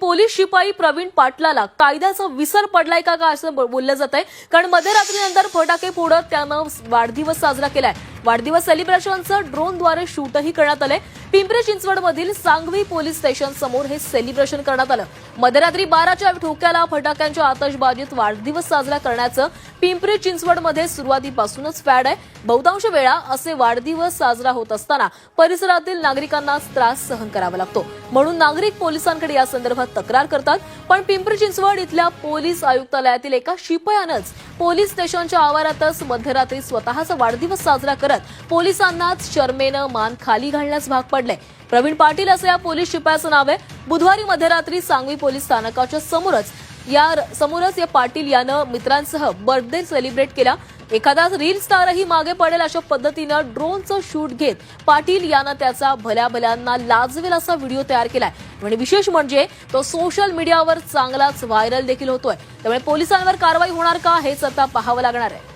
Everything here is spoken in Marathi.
पोलीस शिपाई प्रवीण पाटलाला कायद्याचा विसर पडलाय का का असं बोललं जात आहे कारण मध्यरात्रीनंतर फटाके फोडत त्यानं वाढदिवस साजरा केलाय. वाढदिवस सेलिब्रेशनचं ड्रोनद्वारे शूटही करण्यात आलंय. पिंपरी चिंचवड मधील सांगवी पोलीस स्टेशन समोर हे सेलिब्रेशन करण्यात आलं. मध्यरात्री बाराच्या ठोक्याला फटाक्यांच्या आतषबाजीत वाढदिवस साजरा करण्याचं पिंपरी चिंचवडमध्ये सुरुवातीपासूनच फॅड आहे. बहुतांश वेळा असे वाढदिवस साजरा होत असताना परिसरातील नागरिकांना त्रास सहन करावा लागतो. म्हणून नागरिक पोलिसांकडे या संदर्भात तक्रार करतात. पण पिंपरी चिंचवड इथल्या पोलीस आयुक्तालयातील एका शिपायानंच पोलीस स्टेशनच्या आवारातच मध्यरात्री स्वतःचा वाढदिवस साजरा करत पोलिसांनाच शर्मेनं मान खाली घालण्यास भाग पडले. प्रवीण पाटील असं या पोलीस शिपायाचं नाव आहे. बुधवारी मध्यरात्री सांगवी पोलीस स्थानकाच्या समोरच या समोरच या पाटील यानं मित्रांसह बर्थडे सेलिब्रेट केला. एखादा रील स्टारही मागे पडेल अशा पद्धतीनं ड्रोनचं शूट घेत पाटील यानं त्याचा भल्या भल्यांना लाजवेल असा व्हिडिओ तयार केलाय. आणि विशेष म्हणजे तो सोशल मीडियावर चांगलाच व्हायरल देखील होतोय. त्यामुळे पोलिसांवर कारवाई होणार का हेच आता पाहावं लागणार आहे.